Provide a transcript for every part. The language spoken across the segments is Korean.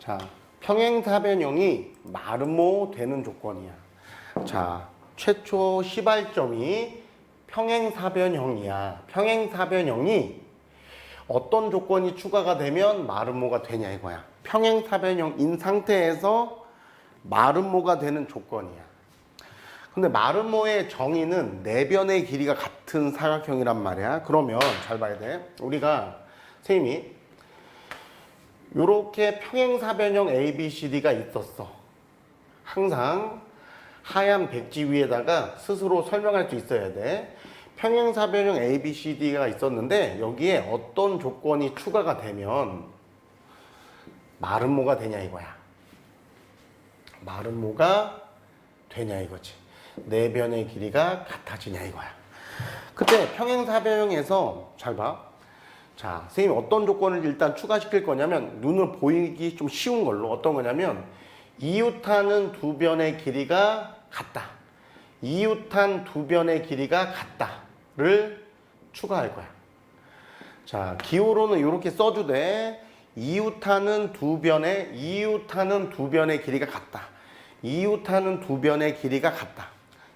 자, 평행사변형이 마름모 되는 조건이야. 자, 최초 시발점이 평행사변형이야. 평행사변형이 어떤 조건이 추가가 되면 마름모가 되냐 이거야. 평행사변형인 상태에서 마름모가 되는 조건이야. 근데 마름모의 정의는 내변의 길이가 같은 사각형이란 말이야. 그러면 잘 봐야 돼. 우리가 선생님이 이렇게 평행사변형 ABCD가 있었어. 항상 하얀 백지 위에다가 스스로 설명할 수 있어야 돼. 평행사변형 ABCD가 있었는데 여기에 어떤 조건이 추가가 되면 마름모가 되냐 이거야. 마름모가 되냐 이거지. 네 변의 길이가 같아지냐 이거야. 그때 평행사변형에서 잘 봐. 자, 선생님이 어떤 조건을 일단 추가시킬 거냐면 눈을 보이기 좀 쉬운 걸로 어떤 거냐면 이웃하는 두 변의 길이가 같다. 이웃한 두 변의 길이가 같다를 추가할 거야. 자, 기호로는 이렇게 써주되 이웃하는 두 변의 이웃하는 두 변의 길이가 같다. 이웃하는 두 변의 길이가 같다.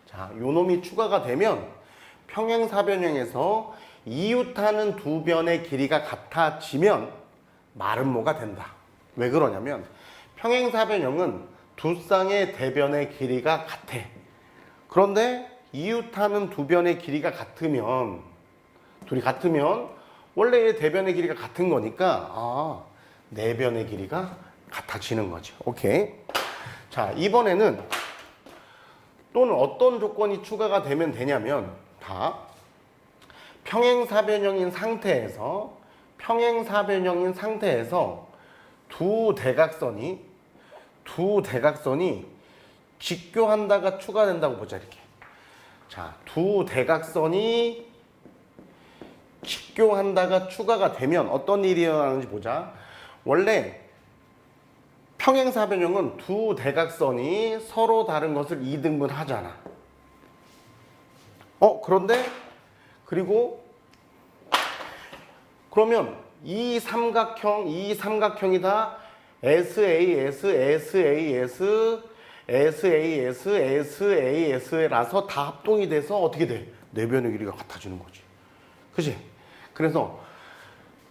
자, 요 놈이 추가가 되면 평행사변형에서 이웃하는 두 변의 길이가 같아지면 마름모가 된다. 왜 그러냐면 평행사변형은 두 쌍의 대변의 길이가 같아. 그런데 이웃하는 두 변의 길이가 같으면 둘이 같으면 원래 대변의 길이가 같은 거니까 아, 네 변의 길이가 같아지는 거죠. 오케이. 자, 이번에는 또는 어떤 조건이 추가가 되면 되냐면 다 평행사변형인 상태에서 평행사변형인 상태에서 두 대각선이 두 대각선이 직교한다가 추가된다고 보자 이렇게. 자, 두 대각선이 직교한다가 추가가 되면 어떤 일이 일어나는지 보자. 원래 평행사변형은 두 대각선이 서로 다른 것을 이등분 하잖아. 어, 그런데 그리고 그러면 이 삼각형, 이 삼각형이 다 SAS, SAS, SAS, SAS, SAS라서 다 합동이 돼서 어떻게 돼? 네 변의 길이가 같아지는 거지. 그지? 그래서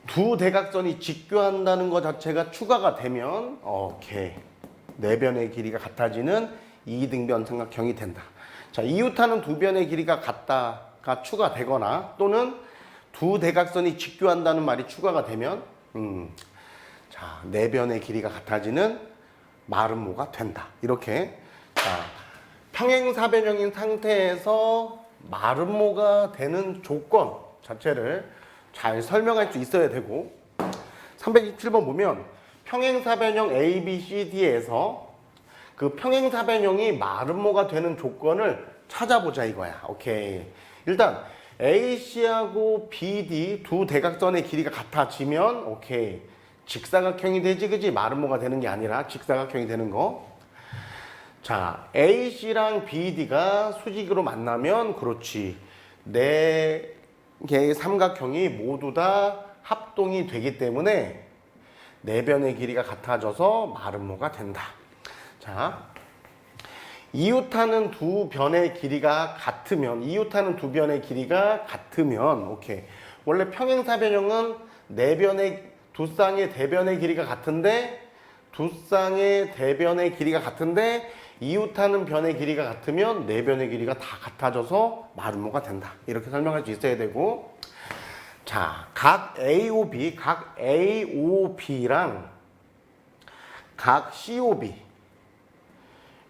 두 대각선이 직교한다는 것 자체가 추가가 되면 오케이 네 변의 길이가 같아지는 이등변 삼각형이 된다. 자 이웃하는 두 변의 길이가 같다가 추가되거나 또는 두 대각선이 직교한다는 말이 추가가 되면 음, 자네 변의 길이가 같아지는 마름모가 된다. 이렇게 자 평행사변형인 상태에서 마름모가 되는 조건 자체를 잘 설명할 수 있어야 되고 327번 보면 평행사변형 A, B, C, D에서 그 평행사변형이 마름모가 되는 조건을 찾아보자 이거야. 오케이. 일단 AC하고 BD 두 대각선의 길이가 같아지면 오케이. 직사각형이 되지 그지 마름모가 되는 게 아니라 직사각형이 되는 거. 자, AC랑 BD가 수직으로 만나면 그렇지. 네 개의 삼각형이 모두 다 합동이 되기 때문에 네 변의 길이가 같아져서 마름모가 된다. 자, 이웃하는 두 변의 길이가 같으면 이웃하는 두 변의 길이가 같으면 오케이. 원래 평행사 변형은 네 변의 두 쌍의 대변의 길이가 같은데 두 쌍의 대변의 길이가 같은데 이웃하는 변의 길이가 같으면 네 변의 길이가 다 같아져서 마름모가 된다. 이렇게 설명할 수 있어야 되고 자, 각 AOB, 각 AOB랑 각 COB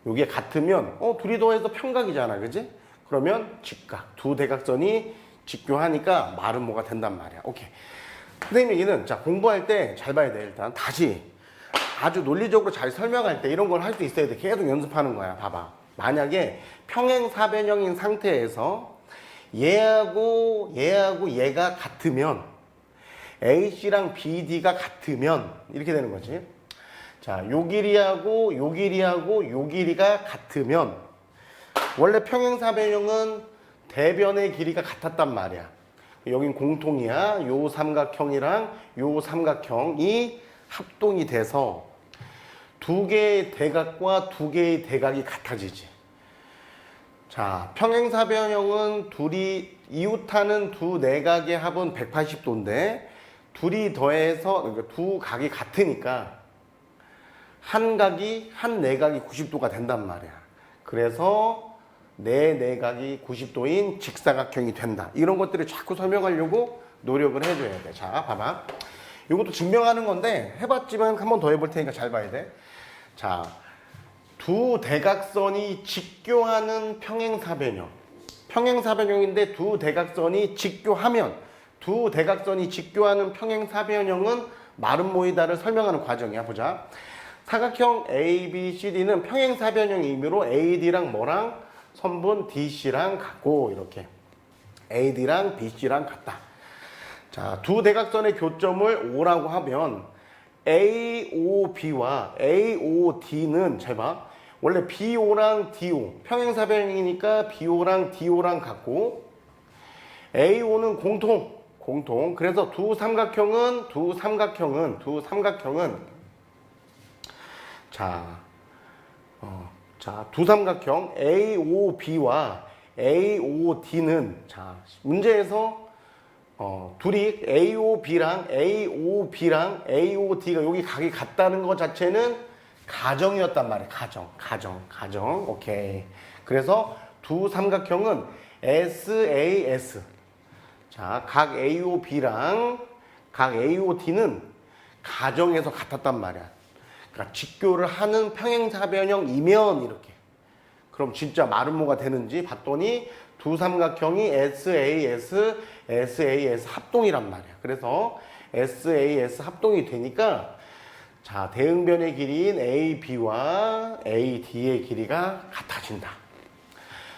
요게 같으면 어 둘이 더해서 평각이잖아. 그지? 그러면 직각. 두 대각선이 직교하니까 마름모가 된단 말이야. 오케이. 선생님 얘기는 자 공부할 때 잘 봐야 돼 일단 다시 아주 논리적으로 잘 설명할 때 이런 걸 할 수 있어야 돼 계속 연습하는 거야 봐봐 만약에 평행사변형인 상태에서 얘하고 얘하고 얘가 같으면 AC랑 BD가 같으면 이렇게 되는 거지 자 요 길이하고 요 길이하고 요 길이가 같으면 원래 평행사변형은 대변의 길이가 같았단 말이야 여긴 공통이야. 요 삼각형이랑 요 삼각형이 합동이 돼서 두 개의 대각과 두 개의 대각이 같아지지. 자, 평행사변형은 둘이 이웃하는 두 내각의 합은 180도인데 둘이 더해서 그러니까 두 각이 같으니까 한 각이 한 내각이 90도가 된단 말이야. 그래서 내 내각이 90도인 직사각형이 된다. 이런 것들을 자꾸 설명하려고 노력을 해줘야 돼. 자, 봐봐. 이것도 증명하는 건데 해봤지만 한 번 더 해볼 테니까 잘 봐야 돼. 자, 두 대각선이 직교하는 평행사변형. 평행사변형인데 두 대각선이 직교하면 두 대각선이 직교하는 평행사변형은 마름모이다를 설명하는 과정이야. 보자. 사각형 A, B, C, D는 평행사변형이므로 AD랑 뭐랑 선분 DC랑 같고 이렇게 AD랑 BC랑 같다. 자, 두 대각선의 교점을 O라고 하면 AOB와 AOD는 잘 봐. 원래 BO랑 DO 평행사변이니까 BO랑 DO랑 같고 AO는 공통 공통 그래서 두 삼각형은 두 삼각형은 두 삼각형은 자, 어, 자, 두 삼각형 AOB와 AOD는 자, 문제에서 어, 둘이 AOB랑 AOB랑 AOD가 여기 각이 같다는 것 자체는 가정이었단 말이에요. 가정, 가정, 가정. 오케이. 그래서 두 삼각형은 SAS. 자, 각 AOB랑 각 AOD는 가정에서 같았단 말이야. 그러니까 직교를 하는 평행사변형이면 이렇게. 그럼 진짜 마름모가 되는지 봤더니 두 삼각형이 SAS, SAS 합동이란 말이야. 그래서 SAS 합동이 되니까 자 대응변의 길이인 AB와 AD의 길이가 같아진다.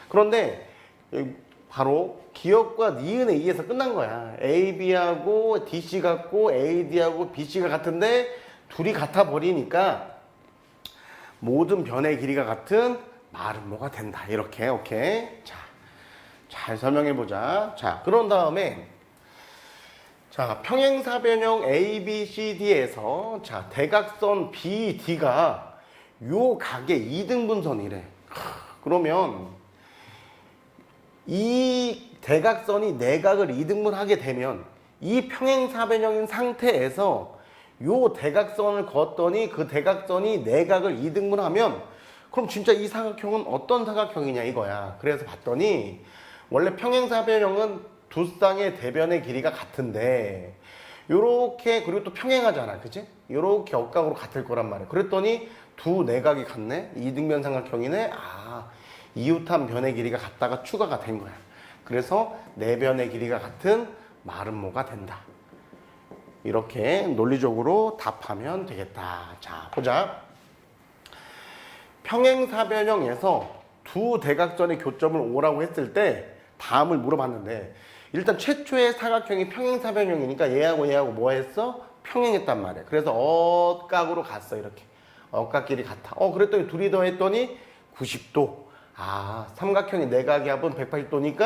그런데 바로 기억과 니은에 의해서 끝난 거야. AB하고 DC 같고 AD하고 BC가 같은데 둘이 같아 버리니까 모든 변의 길이가 같은 마름모가 된다. 이렇게 오케이. 자, 잘 설명해 보자. 자, 그런 다음에 자, 평행사 변형 ABCD에서 자, 대각선 BD가 요 각의 이등분선이래. 그러면 이 대각선이 내각을 이등분하게 되면 이 평행사 변형인 상태에서 요 대각선을 걷더니 그 대각선이 내각을 이등분하면 그럼 진짜 이 사각형은 어떤 사각형이냐 이거야. 그래서 봤더니 원래 평행사변형은 두 쌍의 대변의 길이가 같은데 요렇게 그리고 또 평행하잖아. 그지? 요렇게 억각으로 같을 거란 말이야. 그랬더니 두 내각이 같네. 이등변 삼각형이네. 아, 이웃한 변의 길이가 같다가 추가가 된 거야. 그래서 네 변의 길이가 같은 마름모가 된다. 이렇게 논리적으로 답하면 되겠다. 자, 보자. 평행사변형에서 두 대각선의 교점을 오라고 했을 때 다음을 물어봤는데 일단 최초의 사각형이 평행사변형이니까 얘하고 얘하고 뭐 했어? 평행했단 말이야. 그래서 억각으로 갔어 이렇게. 억각끼리 같아. 어 그랬더니 둘이 더 했더니 90도. 아 삼각형이 내각의 합은 180도니까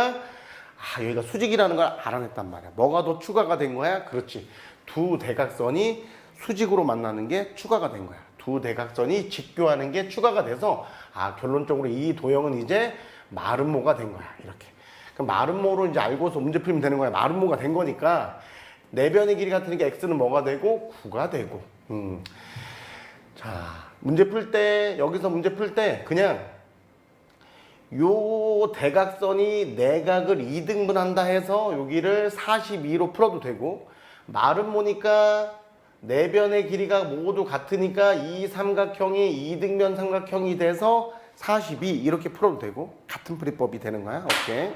아 여기가 수직이라는 걸 알아냈단 말이야. 뭐가 더 추가가 된 거야? 그렇지. 두 대각선이 수직으로 만나는 게 추가가 된 거야. 두 대각선이 직교하는 게 추가가 돼서 아 결론적으로 이 도형은 이제 마름모가 된 거야. 이렇게. 그럼 마름모로 이제 알고서 문제 풀면 되는 거야. 마름모가 된 거니까 네 변의 길이 같으니까 x는 뭐가 되고 9가 되고. 음. 자 문제 풀 때 여기서 문제 풀 때 그냥 요 대각선이 내각을 2등분한다 해서 여기를 42로 풀어도 되고 마름모니까 네 변의 길이가 모두 같으니까 이 삼각형이 이등변 삼각형이 돼서 42 이렇게 풀어도 되고 같은 풀이법이 되는 거야. 오케이.